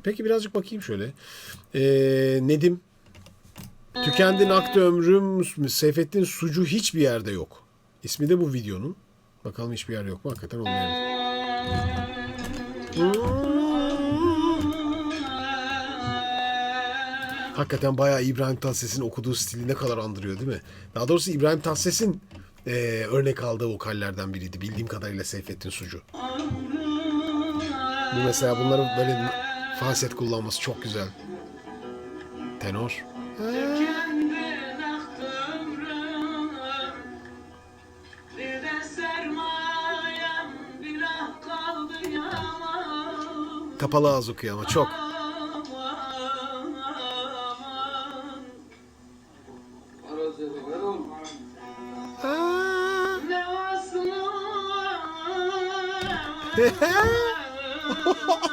Peki birazcık bakayım şöyle. Ee, Nedim. Tükendin aktı ömrüm. Seyfettin Sucu hiçbir yerde yok. İsmi de bu videonun. Bakalım hiçbir yer yok mu? Hakikaten olmayabilir. Hakikaten bayağı İbrahim Tatlıses'in okuduğu stili ne kadar andırıyor değil mi? Daha doğrusu İbrahim Tatlıses'in e, örnek aldığı vokallerden biriydi. Bildiğim kadarıyla Seyfettin Sucu. Bu mesela bunların böyle falset kullanması çok güzel. Tenor. Kapalı ağız okuyor ama çok.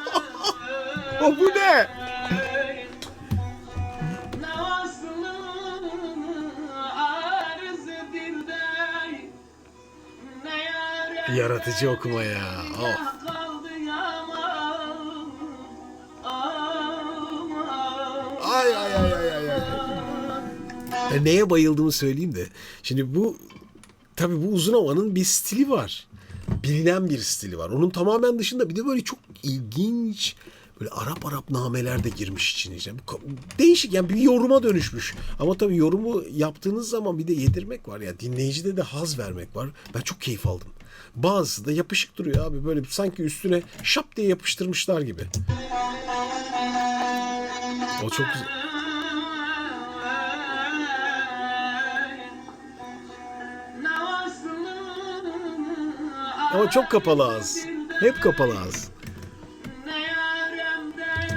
o bu ne? Yaratıcı okuma ya. Oh. Ay ay ay ay ay. ay. Neye bayıldığımı söyleyeyim de. Şimdi bu tabii bu uzun havanın bir stili var. Bilinen bir stili var. Onun tamamen dışında bir de böyle çok ilginç böyle Arap Arap nameler de girmiş ka- değişik yani bir yoruma dönüşmüş. Ama tabii yorumu yaptığınız zaman bir de yedirmek var ya. Dinleyicide de haz vermek var. Ben çok keyif aldım. Bazısı da yapışık duruyor abi. Böyle sanki üstüne şap diye yapıştırmışlar gibi. O çok güzel. Ama çok kapalı ağız. Hep kapalı ağız.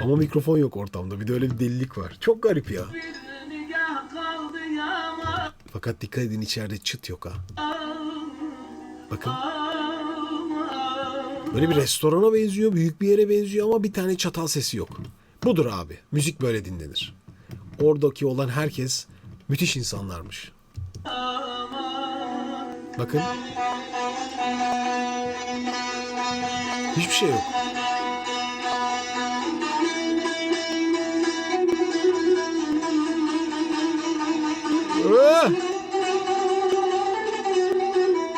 Ama mikrofon yok ortamda. Bir de öyle bir delilik var. Çok garip ya. Fakat dikkat edin içeride çıt yok ha. Bakın. Böyle bir restorana benziyor, büyük bir yere benziyor ama bir tane çatal sesi yok. Budur abi. Müzik böyle dinlenir. Oradaki olan herkes müthiş insanlarmış. Bakın. Hiçbir şey yok.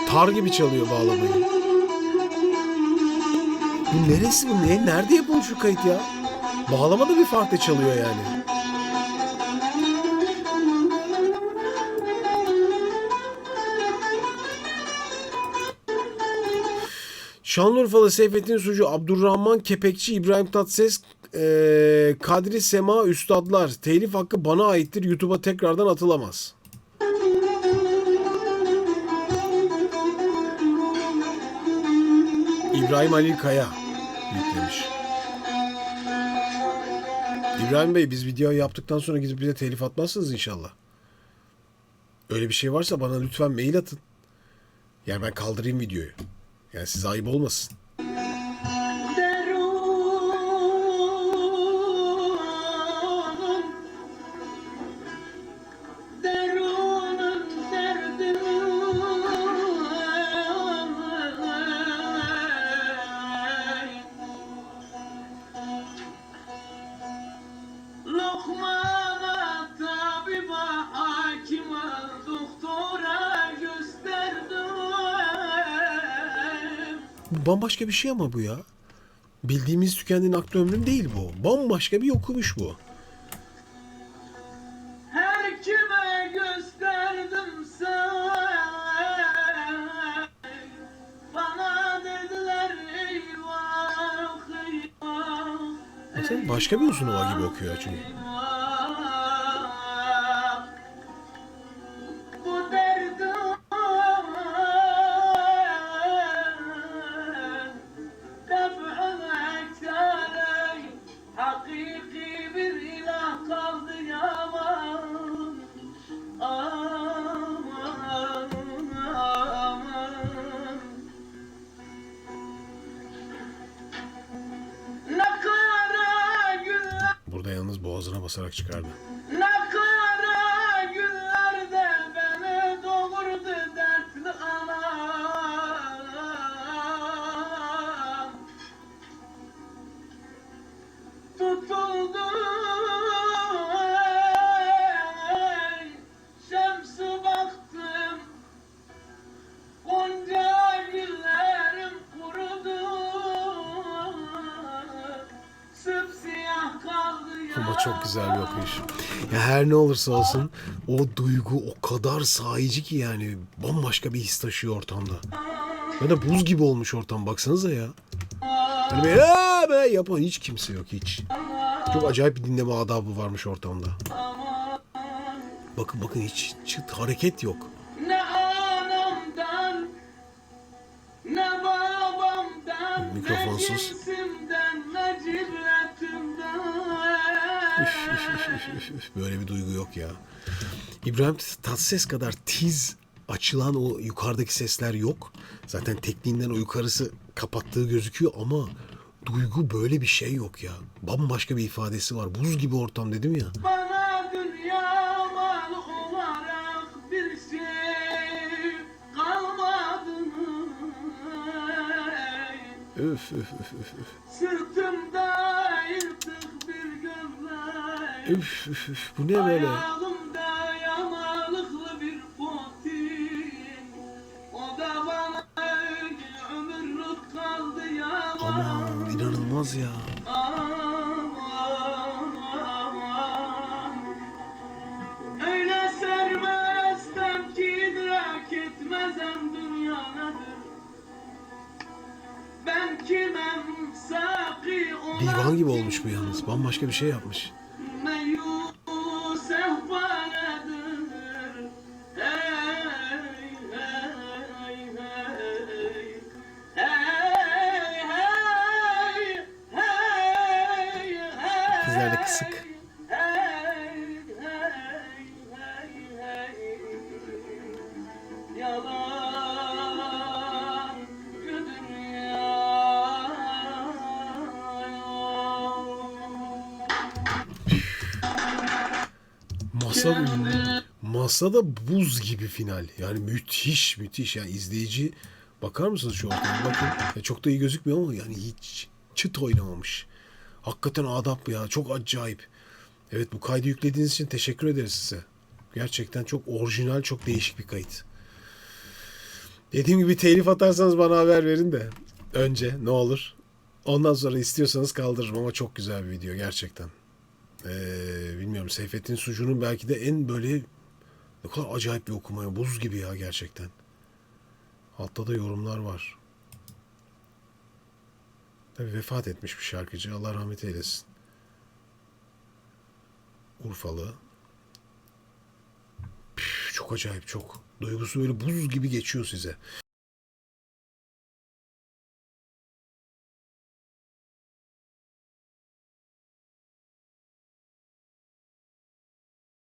Tar gibi çalıyor bağlamayı. Bu neresi bu? Ne? Nerede yapılmış şu kayıt ya? Bağlama da bir farklı çalıyor yani. Şanlıurfalı Seyfettin Sucu, Abdurrahman Kepekçi, İbrahim Tatlıses, eee, Kadri Sema Üstadlar. Telif hakkı bana aittir. YouTube'a tekrardan atılamaz. İbrahim Halil Kaya yüklemiş. İbrahim Bey biz video yaptıktan sonra gidip bize telif atmazsınız inşallah. Öyle bir şey varsa bana lütfen mail atın. Yani ben kaldırayım videoyu. Yani size ayıp olmasın. Bu bambaşka bir şey ama bu ya. Bildiğimiz tükendiğin aklı ömrüm değil bu. Bambaşka bir okumuş bu. Her kime gösterdim sen Bana dediler eyvah eyvah Baksana başka bir uzun hava gibi okuyor çünkü. Boğazına basarak çıkardı. Ama çok güzel bir okuyuş. Ya her ne olursa olsun o duygu o kadar sahici ki yani bambaşka bir his taşıyor ortamda. Ya da buz gibi olmuş ortam baksanıza ya. Hani böyle be yapan hiç kimse yok hiç. Çok acayip bir dinleme adabı varmış ortamda. Bakın bakın hiç çıt hareket yok. Mikrofonsuz. Üf, üf, üf, üf, üf. Böyle bir duygu yok ya. İbrahim Tatlıses kadar tiz açılan o yukarıdaki sesler yok. Zaten tekniğinden o yukarısı kapattığı gözüküyor ama duygu böyle bir şey yok ya. Bambaşka bir ifadesi var. Buz gibi ortam dedim ya. Bana dünya mal olarak bir şey kalmadı Öf öf öf öf. öf. Sırtımda Üf, üf, üf. Bu ne böyle? Aman inanılmaz ya. Divan gibi olmuş bu yalnız. Bambaşka bir şey yapmış. Da kısık. Masa masada buz gibi final. Yani müthiş müthiş. Yani izleyici bakar mısınız şu ortama? Bakın. Ya çok da iyi gözükmüyor ama yani hiç çıt oynamamış. Hakikaten adap ya. Çok acayip. Evet bu kaydı yüklediğiniz için teşekkür ederiz size. Gerçekten çok orijinal, çok değişik bir kayıt. Dediğim gibi telif atarsanız bana haber verin de. Önce ne olur. Ondan sonra istiyorsanız kaldırırım ama çok güzel bir video gerçekten. Ee, bilmiyorum Seyfettin Sucu'nun belki de en böyle ne kadar acayip bir okuma. Buz gibi ya gerçekten. Altta da yorumlar var. Tabii vefat etmiş bir şarkıcı. Allah rahmet eylesin. Urfalı. Püf, çok acayip çok. Duygusu böyle buz gibi geçiyor size.